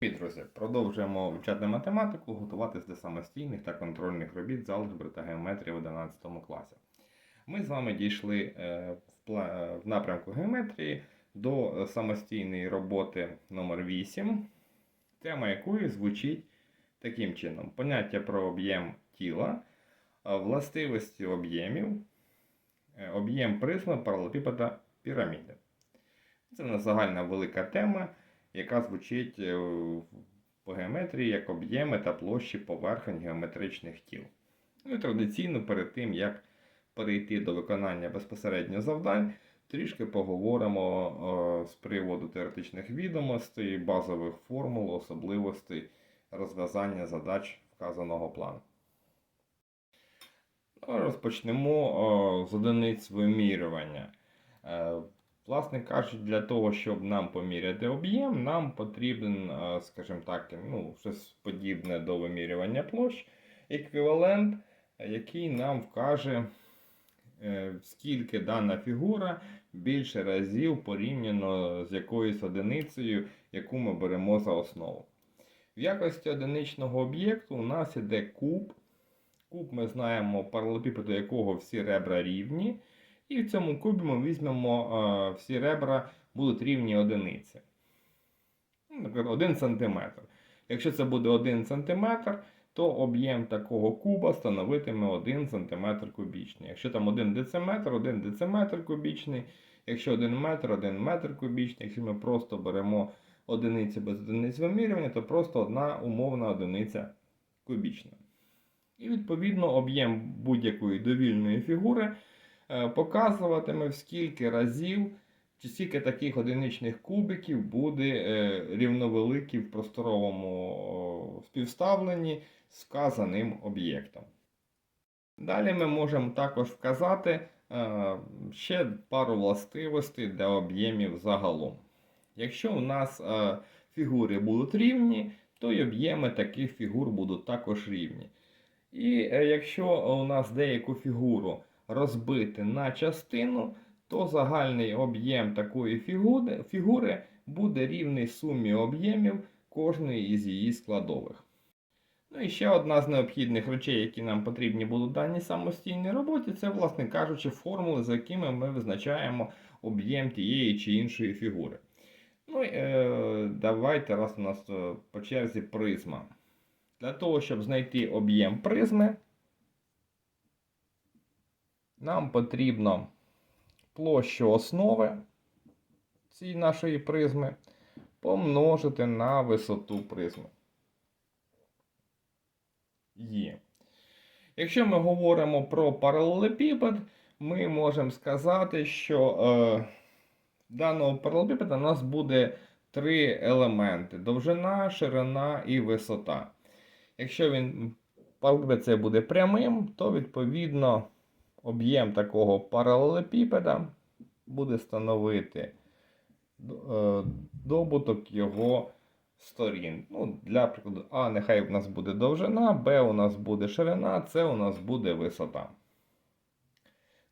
Привіт, друзі! Продовжуємо вивчати математику, готуватись до самостійних та контрольних робіт з алгебри та геометрії в 11 класі. Ми з вами дійшли е, в напрямку геометрії до самостійної роботи номер 8 тема якої звучить таким чином: поняття про об'єм тіла, е, властивості об'ємів, е, об'єм призми паралелепіпеда піраміди. Це в нас загальна велика тема яка звучить е, по геометрії як об'єми та площі поверхень геометричних тіл. Ну і традиційно перед тим, як перейти до виконання безпосередньо завдань, трішки поговоримо е, з приводу теоретичних відомостей, базових формул, особливостей розв'язання задач вказаного плану. Ну, Розпочнемо е, з одиниць вимірювання. Власне кажучи, для того, щоб нам поміряти об'єм, нам потрібен, е, скажімо так, ну, щось подібне до вимірювання площ, еквівалент, який нам вкаже, е, скільки дана фігура більше разів порівняно з якоюсь одиницею, яку ми беремо за основу. В якості одиничного об'єкту у нас іде куб. Куб ми знаємо, паралелепіпеду якого всі ребра рівні. І в цьому кубі ми візьмемо е, всі ребра будуть рівні одиниці. Наприклад, 1 см. Якщо це буде 1 см, то об'єм такого куба становитиме 1 см кубічний. Якщо там 1 дециметр, 1 дециметр кубічний. Якщо 1 метр, 1 метр кубічний. Якщо ми просто беремо одиниці без одиниць вимірювання, то просто одна умовна одиниця кубічна. І відповідно об'єм будь-якої довільної фігури показуватиме в скільки разів чи скільки таких одиничних кубиків буде е, рівновеликий в просторовому співставленні з вказаним об'єктом. Далі ми можемо також вказати е, ще пару властивостей для об'ємів загалом. Якщо у нас е, фігури будуть рівні, то й об'єми таких фігур будуть також рівні. І е, якщо у нас деяку фігуру розбити на частину, то загальний об'єм такої фігури, фігури буде рівний сумі об'ємів кожної із її складових. Ну і ще одна з необхідних речей, які нам потрібні будуть в даній самостійній роботі, це, власне кажучи, формули, за якими ми визначаємо об'єм тієї чи іншої фігури. Ну, і, е, давайте раз у нас е, по черзі призма. Для того, щоб знайти об'єм призми, нам потрібно площу основи цієї нашої призми помножити на висоту призми. Є. Якщо ми говоримо про паралелепіпед, ми можемо сказати, що е, даного паралелепіпеда у нас буде три елементи: довжина, ширина і висота. Якщо він це буде прямим, то відповідно об'єм такого паралелепіпеда буде становити е, добуток його сторін. Ну, Для прикладу, А нехай у нас буде довжина, Б у нас буде ширина, С у нас буде висота.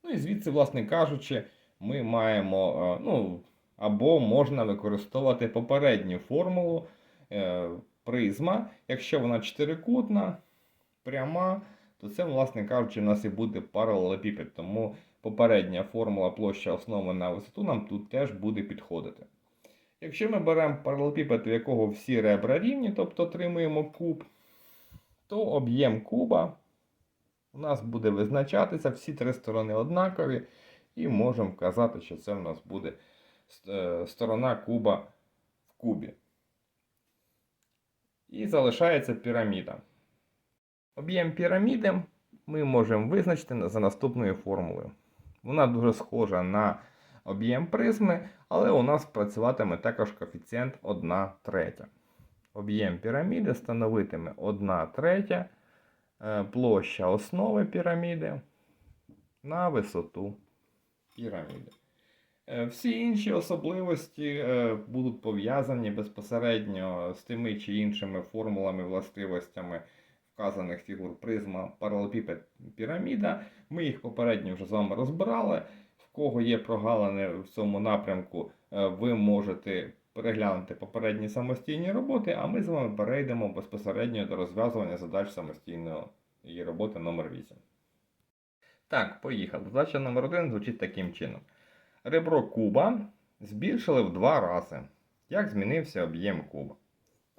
Ну і звідси, власне кажучи, ми маємо, е, ну, або можна використовувати попередню формулу е, призма. Якщо вона чотирикутна, пряма, то це, власне кажучи, у нас і буде паралелепіпед. Тому попередня формула площа основи на висоту нам тут теж буде підходити. Якщо ми беремо паралелепіпед, у якого всі ребра рівні, тобто отримуємо куб, то об'єм куба у нас буде визначатися, всі три сторони однакові, і можемо вказати, що це у нас буде е, сторона куба в кубі. І залишається піраміда. Об'єм піраміди ми можемо визначити за наступною формулою. Вона дуже схожа на об'єм призми, але у нас працюватиме також коефіцієнт 1 третя. Об'єм піраміди становитиме 1 третя е, площа основи піраміди на висоту піраміди. Е, Всі інші особливості е, будуть пов'язані безпосередньо з тими чи іншими формулами, властивостями вказаних фігур призма, паралелепіпед, піраміда. Ми їх попередньо вже з вами розбирали. В кого є прогалини в цьому напрямку, е, ви можете переглянути попередні самостійні роботи, а ми з вами перейдемо безпосередньо до розв'язування задач самостійної роботи номер 8. Так, поїхали. Задача номер 1 звучить таким чином. Ребро куба збільшили в два рази. Як змінився об'єм куба?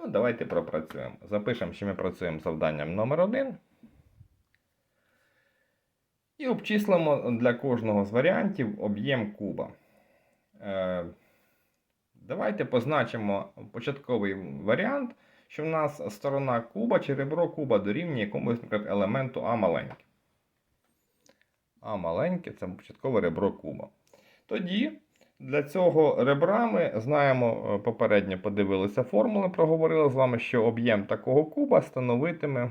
Ну, давайте пропрацюємо. Запишемо, що ми працюємо з завданням номер 1 І обчислимо для кожного з варіантів об'єм куба. Е, Давайте позначимо початковий варіант, що в нас сторона куба чи ребро куба дорівнює якомусь наприклад, елементу А маленьке. А маленьке це початкове ребро куба. Тоді для цього ребра ми знаємо, е, попередньо подивилися формули, проговорили з вами, що об'єм такого куба становитиме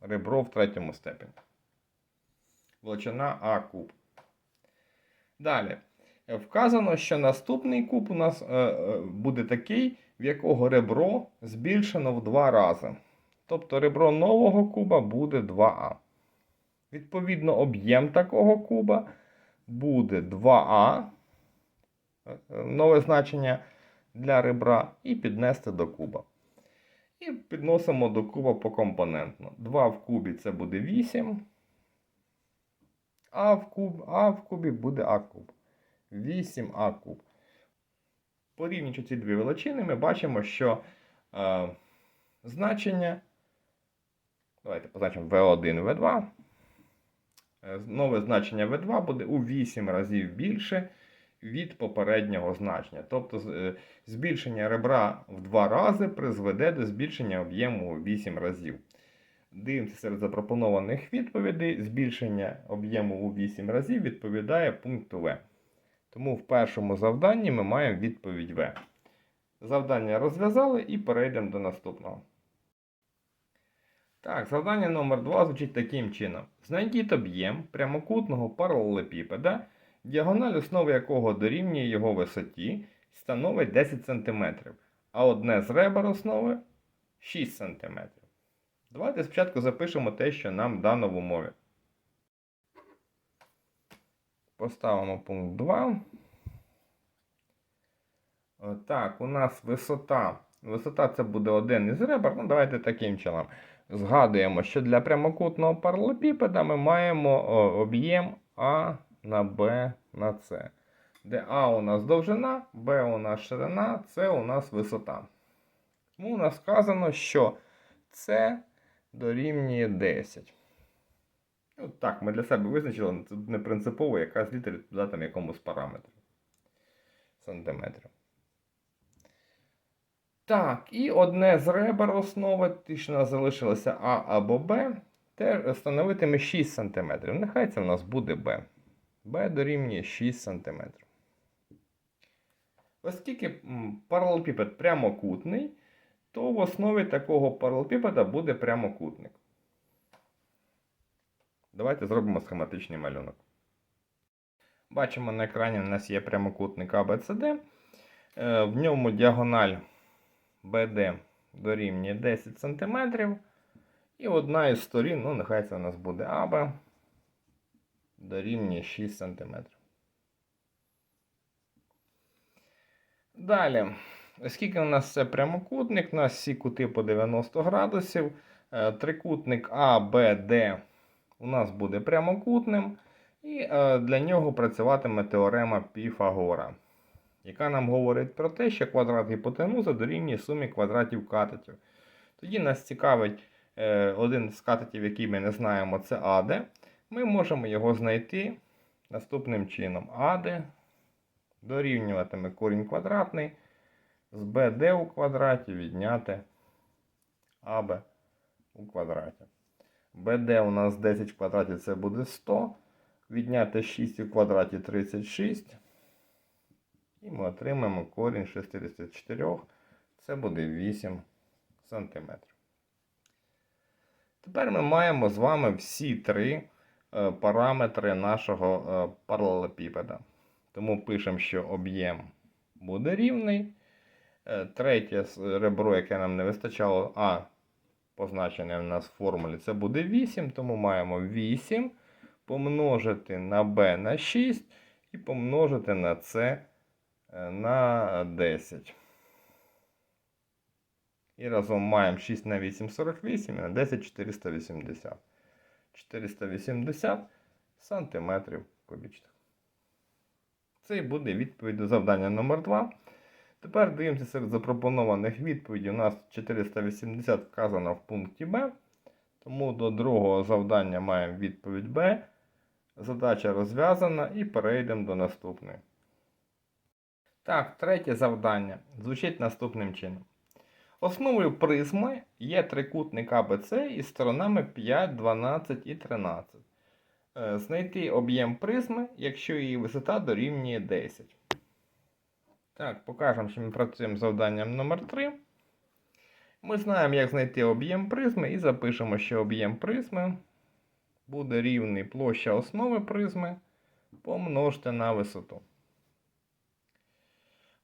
ребро в третьому степені. Величина А куб. Далі. Вказано, що наступний куб у нас е, е, буде такий, в якого ребро збільшено в два рази. Тобто ребро нового куба буде 2А. Відповідно, об'єм такого куба буде 2А. Е, Нове значення для ребра і піднести до куба. І підносимо до куба покомпонентно. 2 в кубі це буде 8. А в, куб, а в кубі буде А куб. 8а куб. Порівнюючи ці дві величини, ми бачимо, що е, значення. Давайте позначимо V1 V2. Е, Нове значення V2 буде у 8 разів більше від попереднього значення. Тобто е, збільшення ребра в 2 рази призведе до збільшення об'єму у 8 разів. Дивимося серед запропонованих відповідей. Збільшення об'єму у 8 разів відповідає пункту В. Тому в першому завданні ми маємо відповідь В. Завдання розв'язали і перейдемо до наступного. Так, завдання номер 2 звучить таким чином. Знайдіть об'єм прямокутного паралелепіпеда, діагональ основи якого дорівнює його висоті, становить 10 см, а одне з ребер основи 6 см. Давайте спочатку запишемо те, що нам дано в умові. Поставимо пункт 2. Е, Так, у нас висота. Висота це буде один із ребер. Ну, давайте таким чином. Згадуємо, що для прямокутного паралепіпеда ми маємо об'єм А на Б на С. Де А у нас довжина, Б у нас ширина, С у нас висота. Тому у нас сказано, що С дорівнює 10. Ну, так, ми для себе визначили, це не принципово, яка з літер відповідатиме якомусь параметру. Сантиметрів. Так, і одне з ребер основи, ті, що у нас залишилося А або Б, теж становитиме 6 см. Нехай це в нас буде Б. Б дорівнює 6 см. Оскільки паралелепіпед прямокутний, то в основі такого паралелепіпеда буде прямокутник. Давайте зробимо схематичний малюнок. Бачимо на екрані у нас є прямокутник ABCD. Е, В ньому діагональ BD дорівнює 10 см. І одна із сторін, ну нехай це у нас буде АБ, дорівнює 6 см. Далі, оскільки у нас це прямокутник, у нас всі кути по 90 градусів, е, трикутник ABD у нас буде прямокутним, і е, для нього працюватиме теорема Піфагора, яка нам говорить про те, що квадрат гіпотенузи дорівнює сумі квадратів катетів. Тоді нас цікавить е, один з катетів, який ми не знаємо, це АД. Ми можемо його знайти наступним чином. АД дорівнюватиме корінь квадратний з БД у квадраті відняти АБ у квадраті. БД у нас 10 в квадраті це буде 100. Відняти 6 у квадраті 36. І ми отримаємо корінь 64. Це буде 8 см. Тепер ми маємо з вами всі три параметри нашого е, паралелепіпеда. Тому пишемо, що об'єм буде рівний. Е, Третє ребро, яке нам не вистачало, а позначене в нас в формулі, це буде 8, тому маємо 8 помножити на b на 6 і помножити на c е, на 10. І разом маємо 6 на 8 48 і на 10 480. 480 сантиметрів кубічних. Це і буде відповідь до завдання номер 2. Тепер дивимося серед запропонованих відповідей. У нас 480 вказано в пункті Б. Тому до другого завдання маємо відповідь Б. Задача розв'язана і перейдемо до наступної. Так, третє завдання звучить наступним чином. Основою призми є трикутник АБЦ із сторонами 5, 12 і 13. Е, Знайти об'єм призми, якщо її висота дорівнює 10. Так, покажемо, що ми працюємо з завданням номер 3. Ми знаємо, як знайти об'єм призми, і запишемо, що об'єм призми буде рівний площа основи призми помножити на висоту.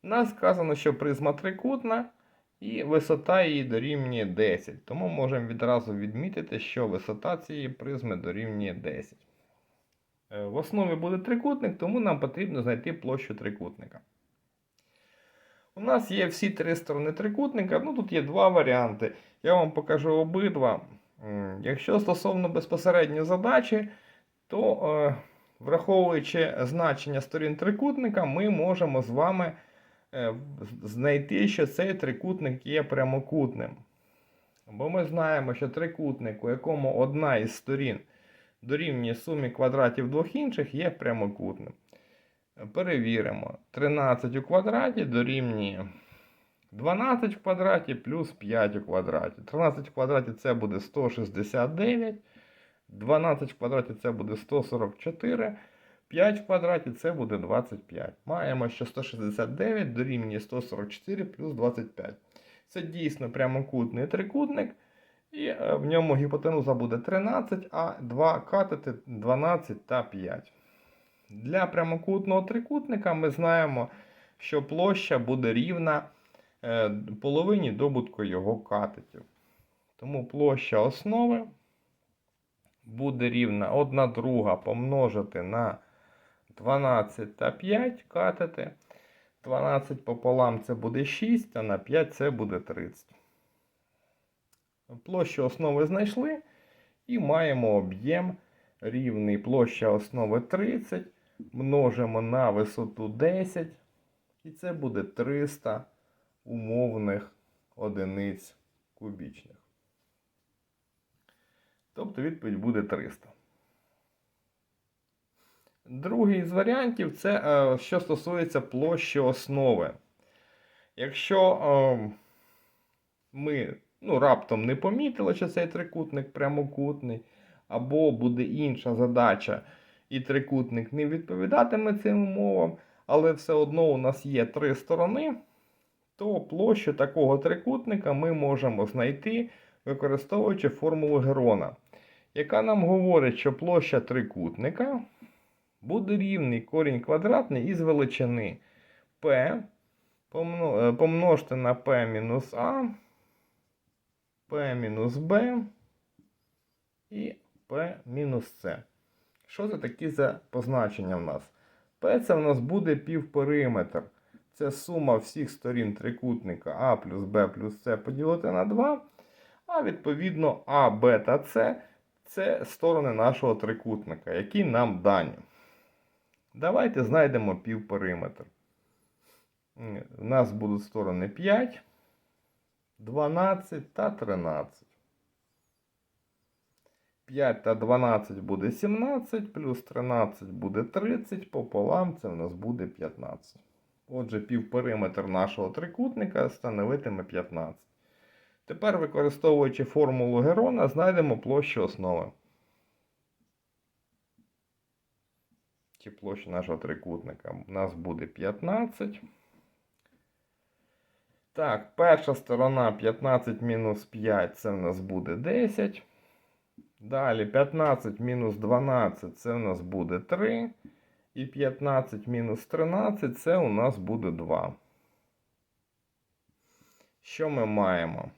У нас сказано, що призма трикутна і висота її дорівнює 10. Тому можемо відразу відмітити, що висота цієї призми дорівнює 10. Е, В основі буде трикутник, тому нам потрібно знайти площу трикутника. У нас є всі три сторони трикутника. Ну, тут є два варіанти. Я вам покажу обидва. Якщо стосовно безпосередньо задачі, то е, враховуючи значення сторін трикутника, ми можемо з вами знайти, що цей трикутник є прямокутним. Бо ми знаємо, що трикутник, у якому одна із сторін дорівнює сумі квадратів двох інших, є прямокутним. Перевіримо. 13 у квадраті дорівнює 12 в квадраті плюс 5 у квадраті. 13 в квадраті це буде 169. 12 в квадраті це буде 144. 5 в квадраті це буде 25. Маємо, що 169 дорівнює 144 плюс 25. Це дійсно прямокутний трикутник. І е, в ньому гіпотенуза буде 13, а 2 катети 12 та 5. Для прямокутного трикутника ми знаємо, що площа буде рівна е, половині добутку його катетів. Тому площа основи буде рівна 1 друга помножити на 12 та 5 катети. 12 пополам це буде 6, а на 5 це буде 30. Площу основи знайшли і маємо об'єм рівний площа основи 30. Множимо на висоту 10. І це буде 300 умовних одиниць кубічних. Тобто відповідь буде 300. Другий з варіантів це е, що стосується площі основи. Якщо е, ми ну, раптом не помітили, що цей трикутник прямокутний, або буде інша задача, і трикутник не відповідатиме цим умовам, але все одно у нас є три сторони, то площу такого трикутника ми можемо знайти, використовуючи формулу Герона, яка нам говорить, що площа трикутника буде рівний корінь квадратний із величини p е, на p мінус a, p мінус b і p мінус c. Що це такі за позначення в нас? P це в нас буде півпериметр. Це сума всіх сторін трикутника А плюс Б плюс С поділити на 2. А відповідно А, Б та С це сторони нашого трикутника, які нам дані. Давайте знайдемо півпериметр. У нас будуть сторони 5, 12 та 13. 5 та 12 буде 17, плюс 13 буде 30, пополам це в нас буде 15. Отже, півпериметр нашого трикутника становитиме 15. Тепер, використовуючи формулу Герона, знайдемо площу основи. Чи площа нашого трикутника. У нас буде 15. Так, перша сторона 15 мінус 5 це в нас буде 10. Далі 15 мінус 12 це у нас буде 3. І 15 мінус 13 це у нас буде 2. Що ми маємо?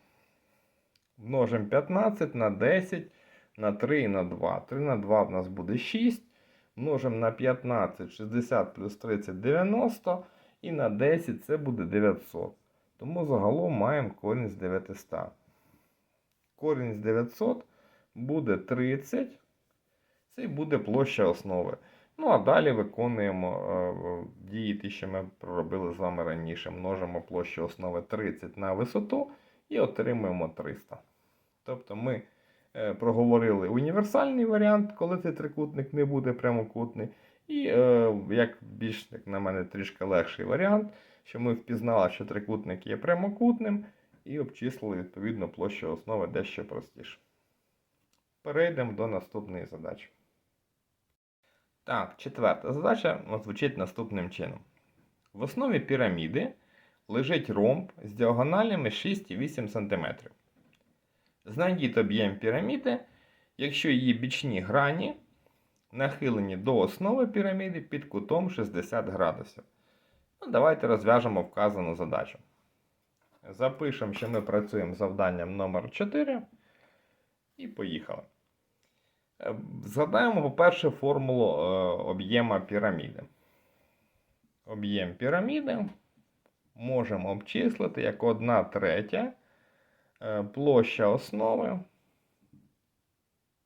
Множимо 15 на 10 на 3 і на 2. 3 на 2 в нас буде 6. Множимо на 15, 60 плюс 30 90. І на 10 це буде 900. Тому загалом маємо корінь з 900. Корінь з 900 буде 30. Це і буде площа основи. Ну, а далі виконуємо е, дії, ті, що ми проробили з вами раніше. Множимо площу основи 30 на висоту і отримуємо 300. Тобто ми проговорили універсальний варіант, коли цей трикутник не буде прямокутний. І е, як більш, як на мене, трішки легший варіант, що ми впізнали, що трикутник є прямокутним, і обчислили відповідно площу основи дещо простіше. Перейдемо до наступної задачі. Так, четверта задача звучить наступним чином. В основі піраміди лежить ромб з діагоналями 6,8 см. Знайдіть об'єм піраміди, якщо її бічні грані нахилені до основи піраміди під кутом 60 градусів. Ну, давайте розв'яжемо вказану задачу. Запишемо, що ми працюємо з завданням номер 4 і поїхали. Е, Згадаємо, по-перше, формулу е, об'єма піраміди. Об'єм піраміди можемо обчислити як 1 третя площа основи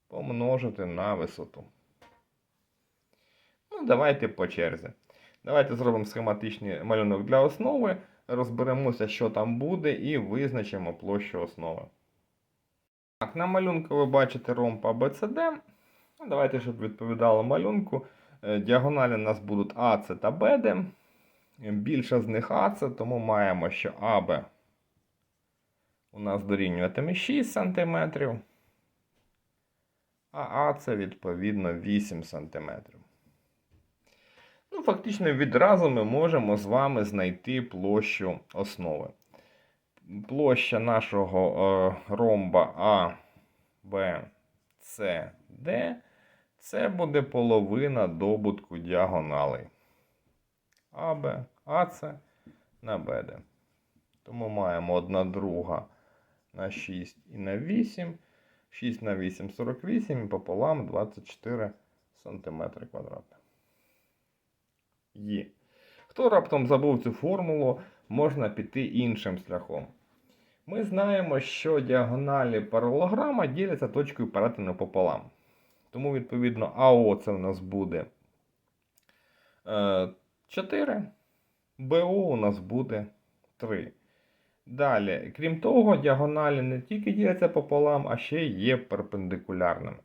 помножити на висоту. Ну, давайте по черзі. Давайте зробимо схематичний малюнок для основи, розберемося, що там буде, і визначимо площу основи. Так, на малюнку ви бачите ромб ABCD. Ну, Давайте, щоб відповідало малюнку. Е, Діагоналі у нас будуть АЦ та BD. Більша з них АЦ, тому маємо, що АБ у нас дорівнюватиме 6 см, а АЦ відповідно 8 см. Ну, фактично, відразу ми можемо з вами знайти площу основи. Площа нашого е, ромба А, Б, С, Д це буде половина добутку діагоналей. АБ, АЦ на БД. Тому маємо 1 друга на 6 і на 8. 6 на 8 48 і пополам 24 см квадратних. Є. Хто раптом забув цю формулу, можна піти іншим шляхом. Ми знаємо, що діагоналі паралелограма діляться точкою перетину пополам. Тому, відповідно, АО це в нас буде е, 4, БО у нас буде 3. Далі, крім того, діагоналі не тільки діляться пополам, а ще є перпендикулярними.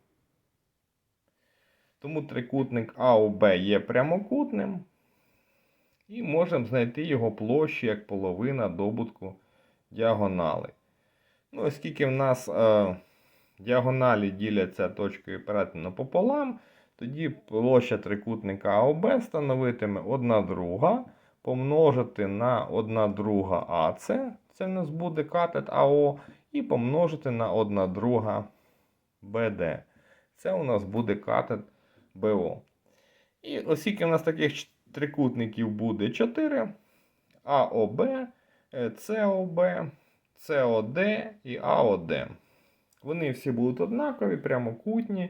Тому трикутник АОБ є прямокутним. І можемо знайти його площу як половина добутку діагоналей. Ну, оскільки в нас е, діагоналі діляться точкою перетину пополам, тоді площа трикутника АОБ становитиме 1 друга помножити на 1 друга АЦ, це в нас буде катет АО, і помножити на 1 друга БД. Це у нас буде катет БО. І оскільки в нас таких трикутників буде 4, АОБ, СОБ, СОД і АОД. Вони всі будуть однакові, прямокутні,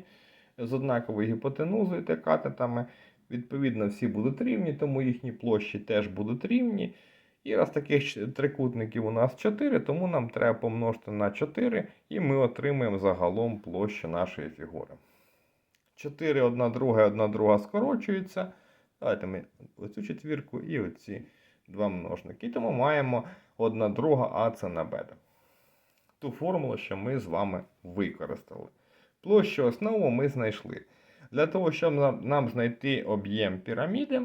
з однаковою гіпотенузою та катетами. Відповідно, всі будуть рівні, тому їхні площі теж будуть рівні. І раз таких трикутників у нас 4, тому нам треба помножити на 4, і ми отримаємо загалом площу нашої фігури. 4, одна друга і одна друга скорочуються. Давайте ми оцю четвірку і оці два множники. І тому маємо одна друга АЦ на бета. Ту формулу, що ми з вами використали. Площу основу ми знайшли. Для того, щоб нам знайти об'єм піраміди,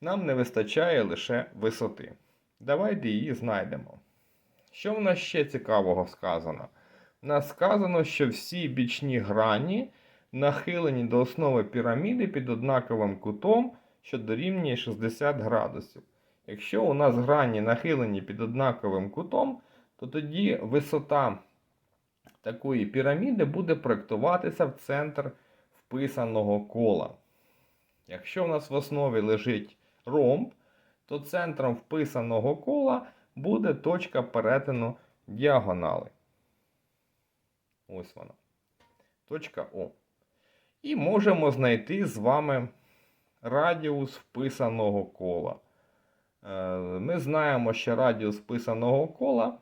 нам не вистачає лише висоти. Давайте її знайдемо. Що в нас ще цікавого сказано? У нас сказано, що всі бічні грані нахилені до основи піраміди під однаковим кутом, що дорівнює 60 градусів. Якщо у нас грані нахилені під однаковим кутом, то тоді висота такої піраміди буде проєктуватися в центр вписаного кола. Якщо у нас в основі лежить ромб, то центром вписаного кола буде точка перетину діагонали. Ось вона. Точка О. І можемо знайти з вами радіус вписаного кола. Е, Ми знаємо, що радіус писаного кола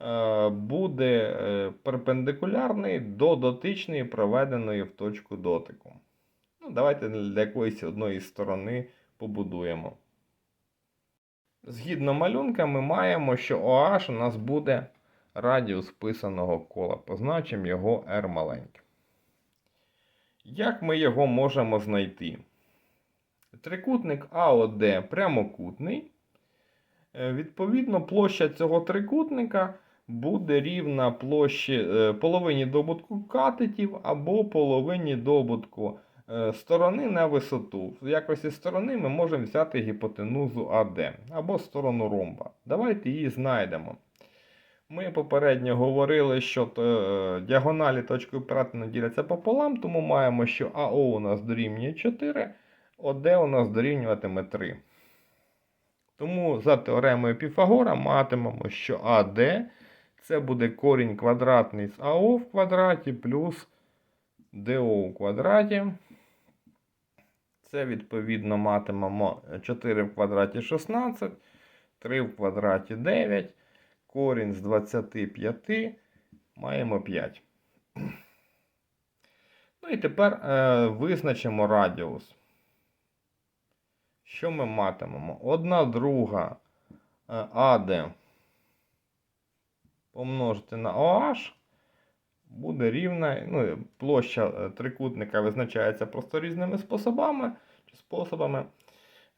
е, буде е, перпендикулярний до дотичної, проведеної в точку дотику. Ну, давайте для якоїсь одної сторони побудуємо. Згідно малюнка, ми маємо, що OH у нас буде радіус писаного кола. Позначимо його R маленьким. Як ми його можемо знайти? Трикутник АОД прямокутний. Е, Відповідно, площа цього трикутника буде рівна площі е, половині добутку катетів або половині добутку сторони на висоту. В якості сторони ми можемо взяти гіпотенузу АД або сторону ромба. Давайте її знайдемо. Ми попередньо говорили, що е, діагоналі точкою перетину діляться пополам, тому маємо, що АО у нас дорівнює 4, ОД у нас дорівнюватиме 3. Тому за теоремою Піфагора матимемо, що АД це буде корінь квадратний з АО в квадраті плюс ДО у квадраті. Це відповідно матимемо 4 в квадраті 16, 3 в квадраті 9, корінь з 25 маємо 5. Ну і тепер е, визначимо радіус. Що ми матимемо? Одна друга е, АД помножити на OH буде рівна. Ну, площа е, трикутника визначається просто різними способами. чи способами.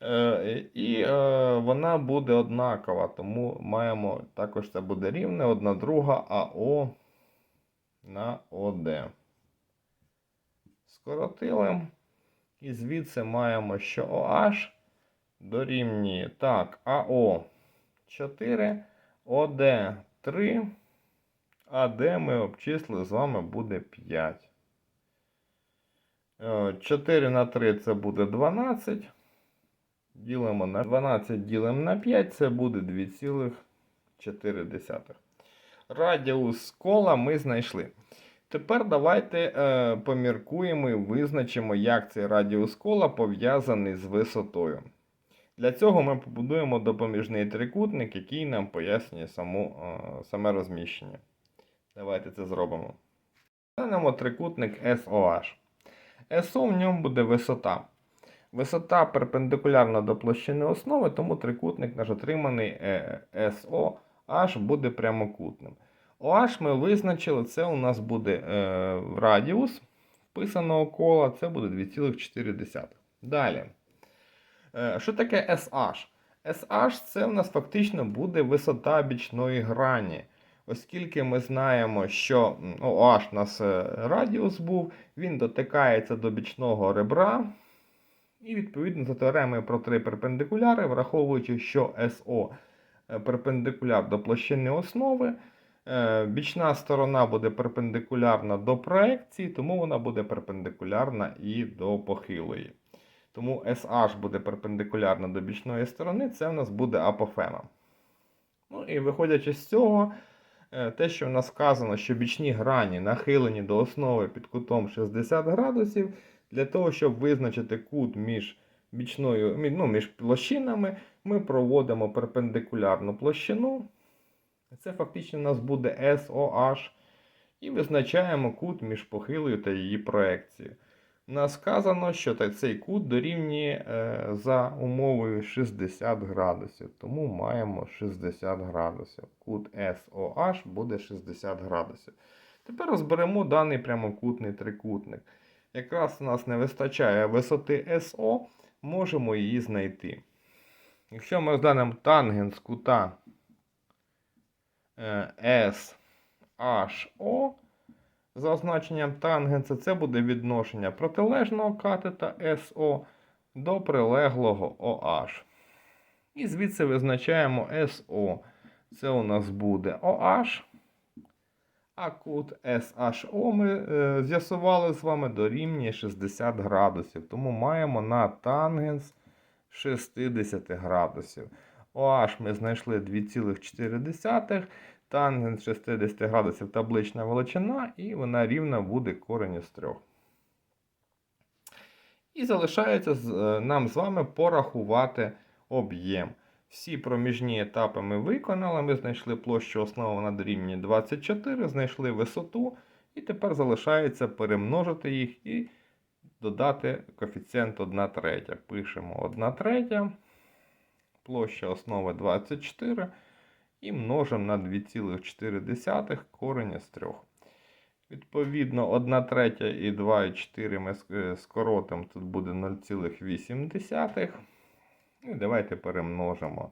Е, І е, вона буде однакова, тому маємо також це буде рівне одна друга АО на ОД. Скоротили. І звідси маємо, що OH дорівнює так, АО 4, ОД 3, АД ми обчислили з вами буде 5. 4 на 3 це буде 12. Ділимо на 12, ділимо на 5, це буде 2,4. Радіус кола ми знайшли. Тепер давайте е, поміркуємо і визначимо, як цей радіус кола пов'язаний з висотою. Для цього ми побудуємо допоміжний трикутник, який нам пояснює саму, е, саме розміщення. Давайте це зробимо. Станемо трикутник SOH. SO в ньому буде висота. Висота перпендикулярна до площини основи, тому трикутник наш отриманий е, SOH буде прямокутним. OH ми визначили, це у нас буде е, радіус вписаного кола, це буде 2,4. Далі. Е, що таке SH? SH це у нас фактично буде висота бічної грані. Оскільки ми знаємо, що OH у нас е, радіус був, він дотикається до бічного ребра. І відповідно за теоремою про три перпендикуляри, враховуючи, що SO е, перпендикуляр до площини основи, е, бічна сторона буде перпендикулярна до проекції, тому вона буде перпендикулярна і до похилої. Тому SH буде перпендикулярна до бічної сторони, це в нас буде апофема. Ну і виходячи з цього, те, що в нас сказано, що бічні грані нахилені до основи під кутом 60 градусів, для того, щоб визначити кут між бічною, ну, між площинами, ми проводимо перпендикулярну площину. Це фактично у нас буде SOH. І визначаємо кут між похилою та її проекцією. Нас сказано, що цей кут дорівнює е, за умовою 60 градусів. Тому маємо 60 градусів. Кут SOH буде 60 градусів. Тепер розберемо даний прямокутний трикутник. Якраз у нас не вистачає висоти SO, можемо її знайти. Якщо ми розглянемо тангенс кута е, SHO, за означенням тангенса, це буде відношення протилежного катета SO до прилеглого OH. І звідси визначаємо SO. Це у нас буде OH. А кут SHO ми е, з'ясували з вами дорівнює 60 градусів. Тому маємо на тангенс 60 градусів. OH ми знайшли 2,4. Тангенс 60 градусів таблична величина, і вона рівна буде корень із 3. І залишається е, нам з вами порахувати об'єм. Всі проміжні етапи ми виконали. Ми знайшли площу основи на дорівнює 24, знайшли висоту, і тепер залишається перемножити їх і додати коефіцієнт 1 третя. Пишемо 1 третя, площа основи 24 і множимо на 2,4 корення з 3. Відповідно, 1 третя і 2,4 ми ск- е, скоротимо, тут буде 0,8. І давайте перемножимо.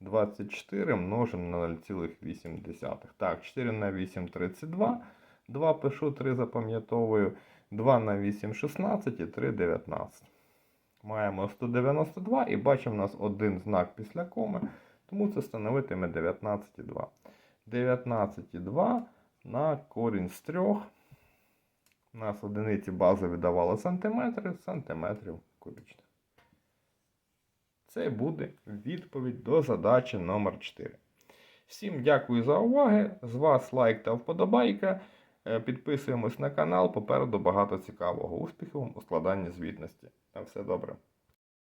24 множимо на 0,8. Так, 4 на 8 32. 2 пишу, 3 запам'ятовую. 2 на 8 16 і 3 19. Маємо 192 і бачимо у нас один знак після коми, тому це становитиме 19,2. 19,2 на корінь з 3. У нас одиниці базові давали сантиметри, сантиметрів кубічних. Це буде відповідь до задачі номер 4. Всім дякую за увагу. З вас лайк та вподобайка. Е, Підписуємось на канал. Попереду багато цікавого. Успіхів у складанні звітності. На все добре.